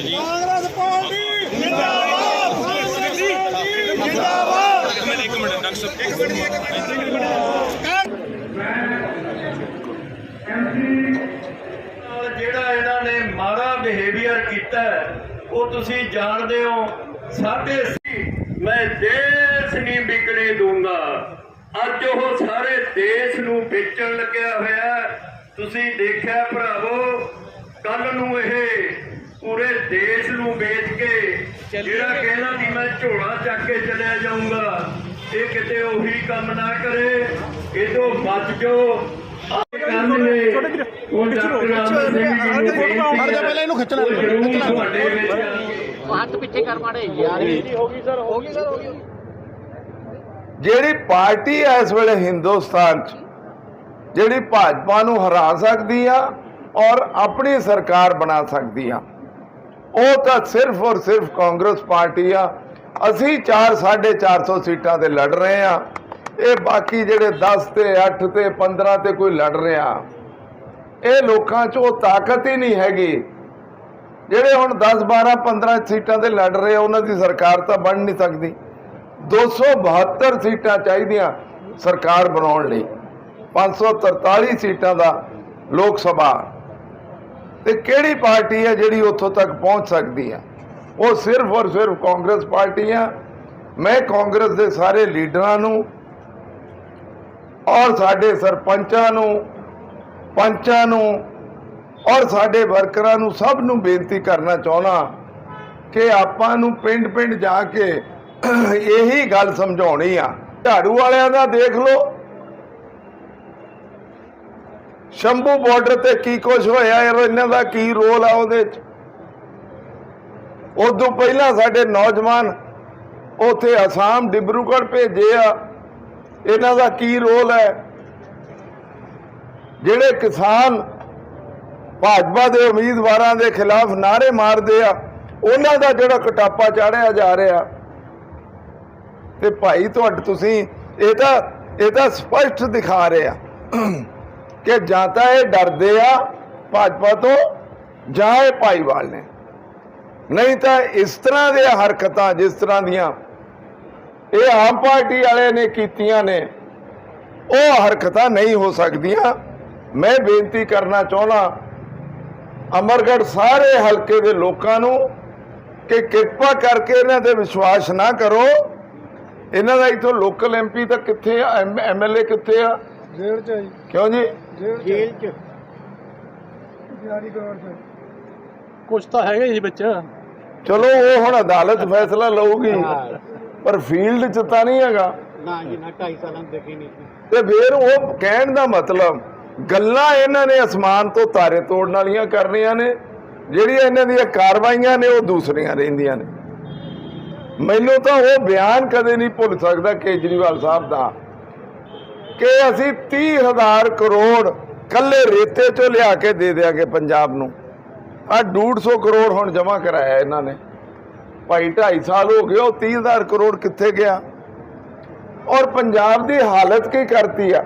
Congress party ਜਿੰਦਾਬਾਦ Congress party ਜਿੰਦਾਬਾਦ ਇੱਕ ਮਿੰਟ ਡਾਕਟਰ ਸਾਹਿਬ ਇੱਕ ਮਿੰਟ ਨਾਲ ਜਿਹੜਾ ਇਹਨਾਂ ਨੇ ਮਾੜਾ ਬਿਹੇਵੀਅਰ ਕੀਤਾ ਉਹ ਤੁਸੀਂ ਜਾਣਦੇ ਹੋ ਸਾਡੇ ਸੀ ਮੈਂ ਦੇਸ਼ ਨਹੀਂ ਵਿਕਣੇ ਦੂੰਗਾ ਅੱਜ ਉਹ ਸਾਰੇ ਦੇਸ਼ ਨੂੰ ਵੇਚਣ ਲੱਗਿਆ ਹੋਇਆ ਹੈ। ਤੁਸੀਂ ਦੇਖਿਆ ਭਰਾਵੋ ਕੱਲ ਨੂੰ ਇਹ ਪੂਰੇ ਦੇਸ਼ ਨੂੰ ਵੇਚ ਕੇ ਜਿਹੜਾ ਕਹਿੰਦਾ ਸੀ ਮੈਂ ਝੋਲਾ ਚੱਕ ਕੇ ਚਲਿਆ ਜਾਊਂਗਾ ਇਹ ਕਿਤੇ ਉਹੀ ਕੰਮ ਨਾ ਕਰੇ। ਇਹਦੋਂ ਬਚ ਜਾਓ। ਆਹ ਕੰਮ ਨੇ ਉਹ ਡਾਕਟਰ ਅਮਰ ਸਿੰਘ ਜੀ ਨੂੰ ਬੇਨਤੀ ਖੜ ਜਾ, ਪਹਿਲਾਂ ਜਿਹੜੀ ਪਾਰਟੀ ਹੈ ਇਸ ਵੇਲੇ ਹਿੰਦੁਸਤਾਨ 'ਚ, ਜਿਹੜੀ ਭਾਜਪਾ ਨੂੰ ਹਰਾ ਸਕਦੀ ਆ ਔਰ ਆਪਣੀ ਸਰਕਾਰ ਬਣਾ ਸਕਦੀ ਆ। ਉਹ ਤਾਂ ਸਿਰਫ ਔਰ ਸਿਰਫ ਕਾਂਗਰਸ ਪਾਰਟੀ ਆ। ਅਸੀਂ 4 450 ਸੀਟਾਂ ਤੇ ਲੜ ਰਹੇ ਆ। ਇਹ ਬਾਕੀ ਜਿਹੜੇ 10 ਤੇ 8 ਤੇ 15 ਤੇ ਕੋਈ ਲੜ ਰਿਹਾ, ਇਹ ਲੋਕਾਂ 'ਚ ਉਹ ਤਾਕਤ ਹੀ ਨਹੀਂ ਹੈਗੀ। ਜਿਹੜੇ ਹੁਣ 10 12 15 ਸੀਟਾਂ ਤੇ ਲੜ ਰਹੇ ਆ, ਉਹਨਾਂ ਦੀ ਸਰਕਾਰ ਤਾਂ ਬਣ ਨਹੀਂ ਸਕਦੀ। 272 ਸੀਟਾਂ ਚਾਹੀਦੀਆਂ ਸਰਕਾਰ ਬਣਾਉਣ ਲਈ। 543 ਸੀਟਾਂ ਦਾ ਲੋਕ ਸਭਾ। ਤੇ ਕਿਹੜੀ ਪਾਰਟੀ ਹੈ ਜਿਹੜੀ ਉੱਥੋਂ ਤੱਕ ਪਹੁੰਚ ਸਕਦੀ ਹੈ? ਉਹ ਸਿਰਫ ਔਰ ਸਿਰਫ ਕਾਂਗਰਸ ਪਾਰਟੀ ਹੈ। ਮੈਂ ਕਾਂਗਰਸ ਦੇ ਸਾਰੇ ਲੀਡਰਾਂ ਨੂੰ ਔਰ ਸਾਡੇ ਸਰਪੰਚਾਂ ਨੂੰ, ਪੰਚਾਂ ਨੂੰ ਔਰ ਸਾਡੇ ਵਰਕਰਾਂ ਨੂੰ ਸਭ ਨੂੰ ਬੇਨਤੀ ਕਰਨਾ ਚਾਹੁੰਦਾ ਕਿ ਆਪਾਂ ਨੂੰ ਪਿੰਡ-ਪਿੰਡ ਜਾ ਕੇ ਇਹੀ ਗੱਲ ਸਮਝਾਉਣੀ ਆ। ਝਾੜੂ ਵਾਲਿਆਂ ਦਾ ਦੇਖ ਲਓ। ਸ਼ੰਭੂ ਬਾਰਡਰ ਤੇ ਕੀ ਕੁਝ ਹੋਇਆ ਯਾਰ ਇਹਨਾਂ ਦਾ ਕੀ ਰੋਲ ਆ ਉਹਦੇ ਚ? ਉਦੋਂ ਪਹਿਲਾਂ ਸਾਡੇ ਨੌਜਵਾਨ ਉਥੇ ਅਸਾਮ ਡਿਬਰੂਗੜ੍ਹ ਭੇਜੇ ਆ। ਇਹਨਾਂ ਦਾ ਕੀ ਰੋਲ ਹੈ? ਜਿਹੜੇ ਕਿਸਾਨ ਭਾਜਪਾ ਦੇ ਉਮੀਦਵਾਰਾਂ ਦੇ ਖਿਲਾਫ ਨਾਰੇ ਮਾਰਦੇ ਆ, ਉਹਨਾਂ ਦਾ ਜਿਹੜਾ ਕਟਾਪਾ ਚਾੜਿਆ ਜਾ ਰਿਹਾ। ਤੇ ਭਾਈ ਤੁਹਾਡੇ ਤੁਸੀਂ ਇਹ ਤਾਂ ਇਹ ਤਾਂ ਸਪਸ਼ਟ ਦਿਖਾ ਰਹੇ ਆ ਕਿ ਜਾਂ ਤਾਂ ਇਹ ਡਰਦੇ ਆ ਭਾਜਪਾ ਤੋਂ ਜਾਂ ਇਹ ਭਾਈਵਾਲ ਨੇ। ਨਹੀਂ ਤਾਂ ਇਸ ਤਰ੍ਹਾਂ ਦੀਆਂ ਹਰਕਤਾਂ, ਜਿਸ ਤਰ੍ਹਾਂ ਦੀਆਂ ਇਹ ਆਮ ਪਾਰਟੀ ਵਾਲੇ ਨੇ ਕੀਤੀਆਂ ਨੇ, ਉਹ ਹਰਕਤਾਂ ਨਹੀਂ ਹੋ ਸਕਦੀਆਂ। ਮੈਂ ਬੇਨਤੀ ਕਰਨਾ ਚਾਹੁੰਦਾ, ਅਮਰਗੜ੍ਹ ਸਾਰੇ ਹਲਕੇ ਦੇ ਲੋਕਾਂ ਨੂੰ ਕਿ ਕਿਰਪਾ ਕਰਕੇ ਇਹਨਾਂ ਤੇ ਵਿਸ਼ਵਾਸ ਨਾ ਕਰੋ। ਇਹਨਾਂ ਦਾ ਇਥੋਂ ਲੋਕਲ ਐਮਪੀ ਤਾਂ ਕਿੱਥੇ ਆ? ਐਮਐਲਏ ਕਿੱਥੇ ਆ? ਜੇਲ੍ਹ ਚ ਆਈ ਕਿਉਂ ਜੀ? ਜੇਲ੍ਹ ਚ ਜਾਰੀ ਕਰਵਾਉਣ ਚ। ਕੁਛ ਤਾਂ ਹੈਗਾ ਜੀ ਵਿੱਚ। ਚਲੋ ਉਹ ਹੁਣ ਅਦਾਲਤ ਫੈਸਲਾ ਲਊਗੀ। ਪਰ ਫੀਲਡ 'ਚ ਤਾਂ ਨਹੀਂ ਹੈਗਾ। ਨਾ ਜੀ ਨਾ 2.5 ਸਾਲਾਂ ਤੋਂ ਦੇਖੀ ਨਹੀਂ। ਤੇ ਫਿਰ ਉਹ ਕਹਿਣ ਦਾ ਮਤਲਬ ਗੱਲਾਂ ਇਹਨਾਂ ਨੇ ਅਸਮਾਨ ਤੋਂ ਤਾਰੇ ਤੋੜਨ ਵਾਲੀਆਂ ਕਰਨੀਆਂ ਨੇ। ਜਿਹੜੀਆਂ ਇਹਨਾਂ ਦੀਆਂ ਕਾਰਵਾਈਆਂ ਨੇ ਉਹ ਦੂਸਰੀਆਂ ਰਹਿੰਦੀਆਂ ਨੇ। ਮੈਨੂੰ ਤਾਂ ਉਹ ਬਿਆਨ ਕਦੇ ਨਹੀਂ ਭੁੱਲ ਸਕਦਾ ਕੇਜਰੀਵਾਲ ਸਾਹਿਬ ਦਾ ਕਿ ਅਸੀਂ 30000 ਕਰੋੜ ਕੱਲੇ ਰੇਤੇ ਚੋਂ ਲਿਆ ਕੇ ਦੇ ਦਿਆਂਗੇ ਪੰਜਾਬ ਨੂੰ। ਆ 150 ਕਰੋੜ ਹੁਣ ਜਮ੍ਹਾਂ ਕਰਾਇਆ ਇਹਨਾਂ ਨੇ। ਭਾਈ 2.5 ਸਾਲ ਹੋ ਗਏ, ਉਹ 30000 ਕਰੋੜ ਕਿੱਥੇ ਗਿਆ? ਔਰ ਪੰਜਾਬ ਦੀ ਹਾਲਤ ਕੀ ਕਰਤੀ ਆ?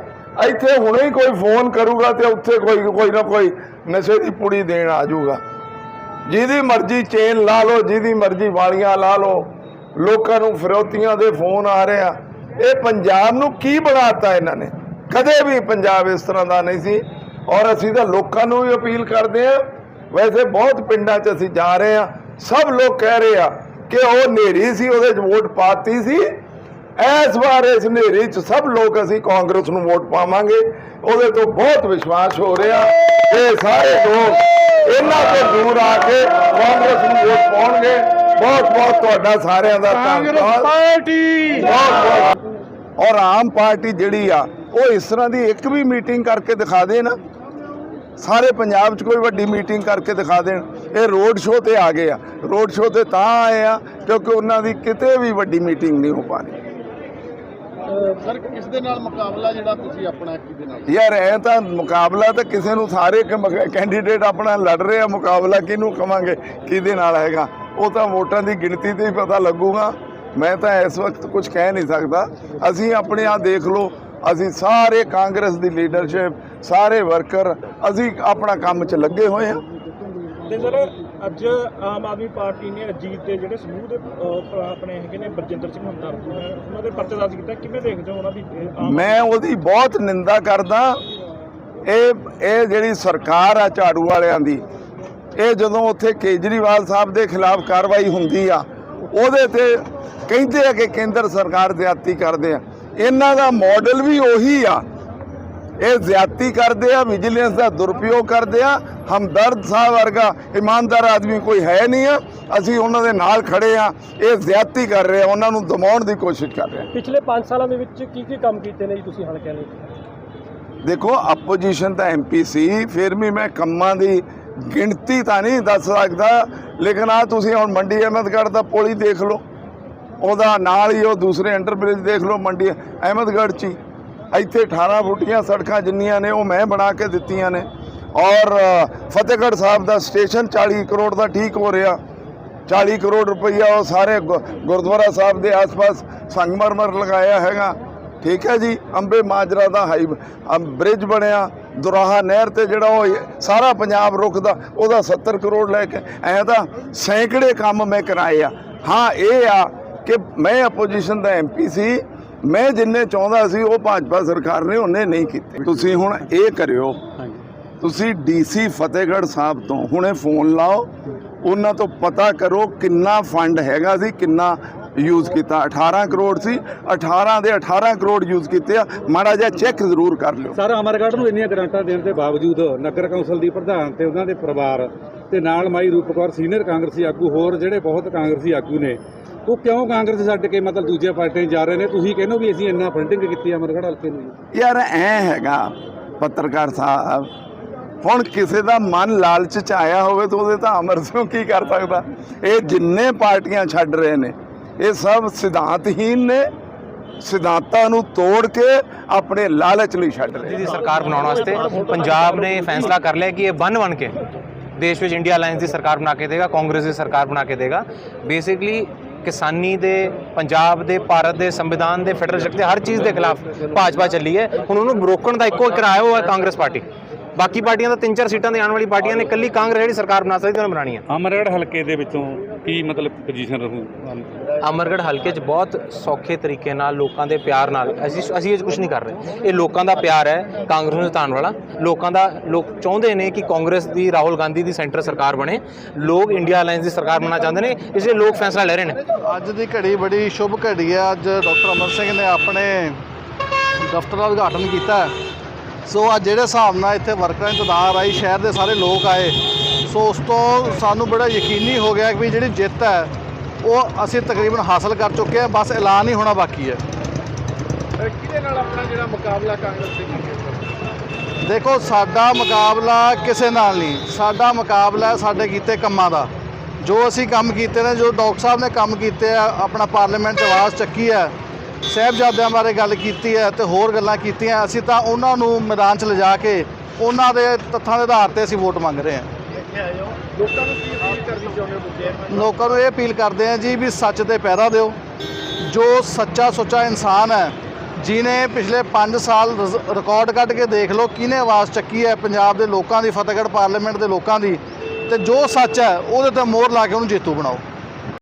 ਇੱਥੇ ਹੁਣੇ ਹੀ ਕੋਈ ਫੋਨ ਕਰੂਗਾ ਤੇ ਉੱਥੇ ਕੋਈ ਕੋਈ ਨਾ ਕੋਈ ਨਸ਼ੇ ਦੀ ਪੁੜੀ ਦੇਣ ਆ ਜਾਊਗਾ। ਜਿਹਦੀ ਮਰਜ਼ੀ ਚੇਨ ਲਾ ਲਓ, ਜਿਹਦੀ ਮਰਜ਼ੀ ਵਾਲੀਆਂ ਲਾ ਲਓ। ਲੋਕਾਂ ਨੂੰ ਫਿਰੌਤੀਆਂ ਦੇ ਫੋਨ ਆ ਰਹੇ ਆ। ਇਹ ਪੰਜਾਬ ਨੂੰ ਕੀ ਬਣਾਤਾ ਇਹਨਾਂ ਨੇ? ਕਦੇ ਵੀ ਪੰਜਾਬ ਇਸ ਤਰ੍ਹਾਂ ਦਾ ਨਹੀਂ ਸੀ। ਔਰ ਅਸੀਂ ਤਾਂ ਲੋਕਾਂ ਨੂੰ ਵੀ ਅਪੀਲ ਕਰਦੇ ਆ ਵੈਸੇ ਬਹੁਤ ਪਿੰਡਾਂ 'ਚ ਅਸੀਂ ਜਾ ਰਹੇ ਆ ਸਭ ਲੋਕ ਕਹਿ ਰਹੇ ਆ ਕਿ ਉਹ ਨੇਰੀ ਸੀ, ਉਹਦੇ 'ਚ ਵੋਟ ਪਾਤੀ ਸੀ। ਇਸ ਵਾਰ ਇਸ ਹਨੇਰੀ 'ਚ ਸਭ ਲੋਕ ਅਸੀਂ ਕਾਂਗਰਸ ਨੂੰ ਵੋਟ ਪਾਵਾਂਗੇ। ਉਹਦੇ ਤੋਂ ਬਹੁਤ ਵਿਸ਼ਵਾਸ ਹੋ ਰਿਹਾ ਇਹ ਸਾਰੇ ਲੋਕ ਇਹਨਾਂ ਤੋਂ ਦੂਰ ਆ ਕੇ ਕਾਂਗਰਸ ਨੂੰ ਵੋਟ ਪਾਉਣਗੇ। ਬਹੁਤ ਬਹੁਤ ਤੁਹਾਡਾ ਸਾਰਿਆਂ ਦਾ ਧੰਨਵਾਦ। ਪਾਰਟੀ। ਬਹੁਤ ਬਹੁਤ। ਔਰ ਆਮ ਪਾਰਟੀ ਜਿਹੜੀ ਆ ਉਹ ਇਸ ਤਰ੍ਹਾਂ ਦੀ ਇੱਕ ਵੀ ਮੀਟਿੰਗ ਕਰਕੇ ਦਿਖਾ ਦੇ ਨਾ ਸਾਰੇ ਪੰਜਾਬ 'ਚ ਕੋਈ ਵੱਡੀ ਮੀਟਿੰਗ ਕਰਕੇ ਦਿਖਾ ਦੇਣ। ਇਹ ਰੋਡ ਸ਼ੋਅ ਤੇ ਆ ਗਏ ਆ। ਰੋਡ ਸ਼ੋਅ ਤੇ ਤਾਂ ਆਏ ਆ ਕਿਉਂਕਿ ਉਹਨਾਂ ਦੀ ਕਿਤੇ ਵੀ ਵੱਡੀ ਮੀਟਿੰਗ ਨਹੀਂ ਹੋ ਪਾ ਰਹੀ। ਸਰ ਕਿਸ ਦੇ ਨਾਲ ਮੁਕਾਬਲਾ ਜਿਹੜਾ ਤੁਸੀਂ ਆਪਣਾ ਕਿਹਦੇ ਨਾਲ? ਯਾਰ ਐ ਤਾਂ ਮੁਕਾਬਲਾ ਤਾਂ ਕਿਸੇ ਨੂੰ ਸਾਰੇ ਕੈਂਡੀਡੇਟ ਆਪਣਾ ਲੜ ਰਹੇ ਆ ਮੁਕਾਬਲਾ ਕਿਹਨੂੰ ਕਵਾਂਗੇ? ਕਿਹਦੇ ਨਾਲ ਹੈਗਾ? ਉਹ ਤਾਂ ਵੋਟਾਂ ਦੀ ਗਿਣਤੀ ਤੇ ਹੀ ਪਤਾ ਲੱਗੂਗਾ। ਮੈਂ ਤਾਂ ਇਸ ਵਕਤ ਕੁਝ ਕਹਿ ਨਹੀਂ ਸਕਦਾ। ਅਸੀਂ ਆਪਣੇ ਆ ਦੇਖ ਲਓ। ਅਸੀਂ ਸਾਰੇ ਕਾਂਗਰਸ ਦੀ ਲੀਡਰਸ਼ਿਪ ਸਾਰੇ ਵਰਕਰ ਅਸੀਂ ਆਪਣਾ ਕੰਮ 'ਚ ਲੱਗੇ ਹੋਏ ਹਾਂ। ਤੇ ਸਰ ਅੱਜ ਆਮ ਆਦਮੀ ਪਾਰਟੀ ਨੇ ਅਜੀਤ ਦੇ ਜਿਹੜੇ ਸਮੂਹ ਦੇ ਆਪਣੇ ਹੈਗੇ ਨੇ ਬਰਜਿੰਦਰ ਸਿੰਘ ਹਮਦਰਦ ਨੇ ਉਹਨਾਂ ਦੇ ਪਰਚੇ ਦਰਜ ਕੀਤਾ। ਕਿਵੇਂ ਦੇਖਦੇ ਹੋ ਉਹਨਾਂ ਦੀ ਮੈਂ ਉਹਦੀ ਬਹੁਤ ਨਿੰਦਾ ਕਰਦਾ। ਇਹ ਇਹ ਜਿਹੜੀ ਸਰਕਾਰ ਆ ਝਾੜੂ ਵਾਲਿਆਂ ਦੀ ਇਹ ਜਦੋਂ ਉੱਥੇ ਕੇਜਰੀਵਾਲ ਸਾਹਿਬ ਦੇ ਖਿਲਾਫ ਕਾਰਵਾਈ ਹੁੰਦੀ ਆ ਉਹਦੇ ਤੇ ਕਹਿੰਦੇ ਆ ਕਿ ਕੇਂਦਰ ਸਰਕਾਰ ਜ਼ਿਆਦਤੀ ਕਰਦੇ ਆ। ਇਹਨਾਂ ਦਾ ਮਾਡਲ ਵੀ ਉਹੀ ਆ। ਇਹ ਜ਼ਿਆਦਤੀ ਕਰਦੇ ਆ ਵਿਜੀਲੈਂਸ ਦਾ ਦੁਰਉਪਯੋਗ ਕਰਦੇ ਆ। ਹਮਦਰਦ ਸਾਹਿਬ ਵਰਗਾ ਇਮਾਨਦਾਰ ਆਦਮੀ ਕੋਈ ਹੈ ਨਹੀਂ ਆ। ਅਸੀਂ ਉਹਨਾਂ ਦੇ ਨਾਲ ਖੜੇ ਆ। ਇਹ ਜ਼ਿਆਦਤੀ ਕਰ ਰਹੇ ਆ। ਉਹਨਾਂ ਨੂੰ ਦਮਾਉਣ ਦੀ ਕੋਸ਼ਿਸ਼ ਕਰ ਰਹੇ ਆ। ਪਿਛਲੇ 5 ਸਾਲਾਂ ਦੇ ਵਿੱਚ ਕੀ ਕੀ ਕੰਮ ਕੀਤੇ ਨੇ ਜੀ ਤੁਸੀਂ ਹਲਕਿਆਂ ਲਈ ਦੇਖੋ ਆਪੋਜੀਸ਼ਨ ਤਾਂ ਐਮਪੀ ਸੀ। ਫਿਰ ਵੀ ਮੈਂ ਕੰਮਾਂ ਦੀ ਗਿਣਤੀ ਤਾਂ ਨਹੀਂ ਦੱਸ ਸਕਦਾ, ਲੇਕਿਨ ਆ ਤੁਸੀਂ ਹੁਣ ਮੰਡੀ ਅਹਿਮਦਗੜ੍ਹ ਦਾ ਪੁਲ ਹੀ ਦੇਖ ਲਓ। ਉਹਦਾ ਨਾਲ ਹੀ ਉਹ ਦੂਸਰੇ ਅੰਡਰਬ੍ਰਿਜ ਦੇਖ ਲਓ ਮੰਡੀ ਅਹਿਮਦਗੜ੍ਹ 'ਚ ਹੀ। ਇੱਥੇ 18 ਫੁੱਟੀਆਂ ਸੜਕਾਂ ਜਿੰਨੀਆਂ ਨੇ, ਉਹ ਮੈਂ ਬਣਾ ਕੇ ਦਿੱਤੀਆਂ ਨੇ। ਔਰ ਫਤਿਹਗੜ੍ਹ ਸਾਹਿਬ ਦਾ ਸਟੇਸ਼ਨ 40 ਕਰੋੜ ਦਾ ਠੀਕ ਹੋ ਰਿਹਾ। 40 ਕਰੋੜ ਰੁਪਈਆ ਉਹ ਸਾਰੇ ਗੁ- ਗੁਰਦੁਆਰਾ ਸਾਹਿਬ ਦੇ ਆਸ-ਪਾਸ ਸੰਗਮਰਮਰ ਲਗਾਇਆ ਹੈਗਾ। ਠੀਕ ਹੈ ਜੀ, ਅੰਬੇ ਮਾਜਰਾ ਦਾ ਹਾਈ ਬ੍ਰਿਜ ਬਣਿਆ। ਦੁਰਾਹਾ ਨਹਿਰ ਤੇ ਜਿਹੜਾ ਉਹ ਸਾਰਾ ਪੰਜਾਬ ਰੁਕਦਾ ਉਹਦਾ 70 ਕਰੋੜ ਲੈ ਕੇ ਐਂ ਤਾਂ ਸੈਂਕੜੇ ਕੰਮ ਮੈਂ ਕਰਾਏ ਆ। ਹਾਂ ਇਹ ਆ ਕਿ ਮੈਂ ਆਪੋਜੀਸ਼ਨ ਦਾ ਐਮਪੀ ਸੀ ਮੈਂ ਜਿੰਨੇ ਚਾਹੁੰਦਾ ਸੀ ਉਹ ਭਾਜਪਾ ਸਰਕਾਰ ਨੇ ਉਹਨੇ ਨਹੀਂ ਕੀਤੇ। ਤੁਸੀਂ ਹੁਣ ਇਹ ਕਰਿਓ ਤੁਸੀਂ ਡੀਸੀ ਫਤਿਹਗੜ੍ਹ ਸਾਹਿਬ ਤੋਂ ਹੁਣੇ ਫੋਨ ਲਾਓ ਉਹਨਾਂ ਤੋਂ ਪਤਾ ਕਰੋ ਕਿੰਨਾ ਫੰਡ ਹੈਗਾ ਸੀ ਕਿੰਨਾ ਯੂਜ਼ ਕੀਤਾ। 18 ਕਰੋੜ ਸੀ 18 ਦੇ 18 ਕਰੋੜ ਯੂਜ਼ ਕੀਤੇ ਆ। ਮਾੜਾ ਜਿਹਾ ਚੈੱਕ ਜ਼ਰੂਰ ਕਰ ਲਿਓ। ਸਰ ਅਮਰਗੜ੍ਹ ਨੂੰ ਇੰਨੀਆਂ ਗ੍ਰਾਂਟਾਂ ਦੇਣ ਦੇ ਬਾਵਜੂਦ ਨਗਰ ਕੌਂਸਲ ਦੀ ਪ੍ਰਧਾਨ ਤੇ ਉਹਨਾਂ ਦੇ ਪਰਿਵਾਰ ਤੇ ਨਾਲ ਮਾਈ ਰੂਪ ਕੌਰ ਸੀਨੀਅਰ ਕਾਂਗਰਸੀ ਆਗੂ ਹੋਰ ਜਿਹੜੇ ਬਹੁਤ ਕਾਂਗਰਸੀ ਆਗੂ ਨੇ ਉਹ ਕਿਉਂ ਕਾਂਗਰਸ ਛੱਡ ਕੇ ਮਤਲਬ ਦੂਜੇ ਪਾਰਟੀਆਂ 'ਚ ਜਾ ਰਹੇ ਨੇ? ਤੁਸੀਂ ਕਹਿੰਦੇ ਵੀ ਅਸੀਂ ਇੰਨਾ ਫੰਡਿੰਗ ਕੀਤੀ ਅਮਰਗੜ੍ਹ ਹਲਕੇ ਨੂੰ। ਯਾਰ ਐ ਹੈਗਾ ਪੱਤਰਕਾਰ ਸਾਹਿਬ ਹੁਣ ਕਿਸੇ ਦਾ ਮਨ ਲਾਲਚ ਚ ਆਇਆ ਹੋਵੇ ਤਾਂ ਉਹਦੇ ਤਾਂ ਅਮਰ ਸਿੰਘ ਕੀ ਕਰ ਸਕਦਾ? ਇਹ ਜਿੰਨੇ ਪਾਰਟੀਆਂ ਛੱਡ ਰਹੇ ਨੇ ਇਹ ਸਭ ਸਿਧਾਂਤਹੀਨ ਨੇ ਸਿਧਾਂਤਾਂ ਨੂੰ ਤੋੜ ਕੇ ਆਪਣੇ ਲਾਲਚ ਲਈ ਛੱਡ ਰਹੇ ਦੀ ਸਰਕਾਰ ਬਣਾਉਣ ਵਾਸਤੇ ਪੰਜਾਬ ਨੇ ਫੈਸਲਾ ਕਰ ਲਿਆ ਕਿ ਇਹ ਬਨ ਬਣ ਕੇ ਦੇਸ਼ ਵਿੱਚ ਇੰਡੀਆ ਅਲਾਈਅੰਸ ਦੀ ਸਰਕਾਰ ਬਣਾ ਕੇ ਦੇਗਾ ਕਾਂਗਰਸ ਦੀ ਸਰਕਾਰ ਬਣਾ ਕੇ ਦੇਗਾ। ਬੇਸਿਕਲੀ ਕਿਸਾਨੀ ਦੇ ਪੰਜਾਬ ਦੇ ਭਾਰਤ ਦੇ ਸੰਵਿਧਾਨ ਦੇ ਫੈਡਰਲ ਸ਼ਕਤੀ ਹਰ ਚੀਜ਼ ਦੇ ਖਿਲਾਫ ਭਾਜਪਾ ਚੱਲੀ ਹੈ। ਹੁਣ ਉਹਨੂੰ ਰੋਕਣ ਦਾ ਇੱਕੋ ਇੱਕ ਰਾਹ ਉਹ ਹੈ ਕਾਂਗਰਸ ਪਾਰਟੀ। ਬਾਕੀ ਪਾਰਟੀਆਂ ਤਾਂ ਤਿੰਨ ਚਾਰ ਸੀਟਾਂ ਦੇ ਆਉਣ ਵਾਲੀ ਪਾਰਟੀਆਂ ਨੇ ਇਕੱਲੀ ਕਾਂਗਰਸ ਜਿਹੜੀ ਸਰਕਾਰ ਬਣਾ ਸਕਦੀ ਉਹਨੇ ਬਣਾਉਣੀ ਹੈ ਅਮਰਗੜ੍ਹ ਹਲਕੇ ਦੇ ਵਿੱਚੋਂ ਕੀ ਮਤਲਬ ਪੋਜੀਸ਼ਨ ਰਹੂ? ਅਮਰਗੜ੍ਹ ਹਲਕੇ 'ਚ ਬਹੁਤ ਸੌਖੇ ਤਰੀਕੇ ਨਾਲ ਲੋਕਾਂ ਦੇ ਪਿਆਰ ਨਾਲ ਅਸੀਂ ਅਸੀਂ ਇਹ 'ਚ ਕੁਝ ਨਹੀਂ ਕਰ ਰਹੇ। ਇਹ ਲੋਕਾਂ ਦਾ ਪਿਆਰ ਹੈ ਕਾਂਗਰਸ ਨੂੰ ਜਿਤਾਉਣ ਵਾਲਾ। ਲੋਕਾਂ ਦਾ ਲੋਕ ਚਾਹੁੰਦੇ ਨੇ ਕਿ ਕਾਂਗਰਸ ਦੀ ਰਾਹੁਲ ਗਾਂਧੀ ਦੀ ਸੈਂਟਰ ਸਰਕਾਰ ਬਣੇ। ਲੋਕ ਇੰਡੀਆ ਅਲਾਈਅੰਸ ਦੀ ਸਰਕਾਰ ਬਣਨਾ ਚਾਹੁੰਦੇ ਨੇ ਇਸ ਲਈ ਲੋਕ ਫੈਸਲਾ ਲੈ ਰਹੇ ਨੇ। ਅੱਜ ਦੀ ਘੜੀ ਬੜੀ ਸ਼ੁਭ ਘੜੀ ਹੈ। ਅੱਜ ਡਾਕਟਰ ਅਮਰ ਸਿੰਘ ਨੇ ਆਪਣੇ ਦਫ਼ਤਰ ਦਾ ਉਦਘਾਟਨ ਕੀਤਾ ਹੈ। ਸੋ ਅੱਜ ਜਿਹੜੇ ਹਿਸਾਬ ਨਾਲ ਇੱਥੇ ਵਰਕਰਾਂ ਦੀ ਤਾਦਾਦ ਆਈ ਸ਼ਹਿਰ ਦੇ ਸਾਰੇ ਲੋਕ ਆਏ ਸੋ ਉਸ ਤੋਂ ਸਾਨੂੰ ਬੜਾ ਯਕੀਨੀ ਹੋ ਗਿਆ ਕਿ ਜਿਹੜੀ ਜਿੱਤ ਹੈ ਉਹ ਅਸੀਂ ਤਕਰੀਬਨ ਹਾਸਲ ਕਰ ਚੁੱਕੇ ਹਾਂ ਬਸ ਐਲਾਨ ਹੀ ਹੋਣਾ ਬਾਕੀ ਹੈ। ਕਿਹਦੇ ਨਾਲ ਆਪਣਾ ਜਿਹੜਾ ਮੁਕਾਬਲਾ ਕਾਂਗਰਸ ਦੇ ਦੇਖੋ ਸਾਡਾ ਮੁਕਾਬਲਾ ਕਿਸੇ ਨਾਲ ਨਹੀਂ ਸਾਡਾ ਮੁਕਾਬਲਾ ਹੈ ਸਾਡੇ ਕੀਤੇ ਕੰਮਾਂ ਦਾ। ਜੋ ਅਸੀਂ ਕੰਮ ਕੀਤੇ ਨੇ ਜੋ ਡਾਕਟਰ ਸਾਹਿਬ ਨੇ ਕੰਮ ਕੀਤੇ ਆ ਆਪਣਾ ਪਾਰਲੀਮੈਂਟ ਆਵਾਜ਼ ਚੱਕੀ ਹੈ ਸਾਹਿਬਜ਼ਾਦਿਆਂ ਬਾਰੇ ਗੱਲ ਕੀਤੀ ਹੈ ਤੇ ਹੋਰ ਗੱਲਾਂ ਕੀਤੀਆਂ ਅਸੀਂ ਤਾਂ ਉਹਨਾਂ ਨੂੰ ਮੈਦਾਨ 'ਚ ਲਿਜਾ ਕੇ ਉਹਨਾਂ ਦੇ ਤੱਥਾਂ ਦੇ ਆਧਾਰ ਤੇ ਅਸੀਂ ਵੋਟ ਮੰਗ ਰਹੇ ਹਾਂ। ਲੋਕਾਂ ਨੂੰ ਕੀ ਅਪੀਲ ਕਰਨੀ ਚਾਹੁੰਦੇ ਹੋ ਤੁਸੀਂ? ਲੋਕਾਂ ਨੂੰ ਇਹ ਅਪੀਲ ਕਰਦੇ ਹਾਂ ਜੀ ਵੀ ਸੱਚ ਤੇ ਪਹਿਰਾ ਦਿਓ। ਜੋ ਸੱਚਾ ਸੁੱਚਾ ਇਨਸਾਨ ਹੈ ਜਿਨੇ ਪਿਛਲੇ 5 ਸਾਲ ਰਿਕਾਰਡ ਕੱਢ ਕੇ ਦੇਖ ਲਓ ਕਿਹਨੇ ਆਵਾਜ਼ ਚੱਕੀ ਹੈ ਪੰਜਾਬ ਦੇ ਲੋਕਾਂ ਦੀ ਫਤਿਹਗੜ੍ਹ ਪਾਰਲੀਮੈਂਟ ਦੇ ਲੋਕਾਂ ਦੀ ਤੇ ਜੋ ਸੱਚ ਹੈ ਉਹਦੇ ਤੇ ਮੋਹਰ ਲਾ ਕੇ ਉਹਨੂੰ ਜੇਤੂ ਬਣਾਓ।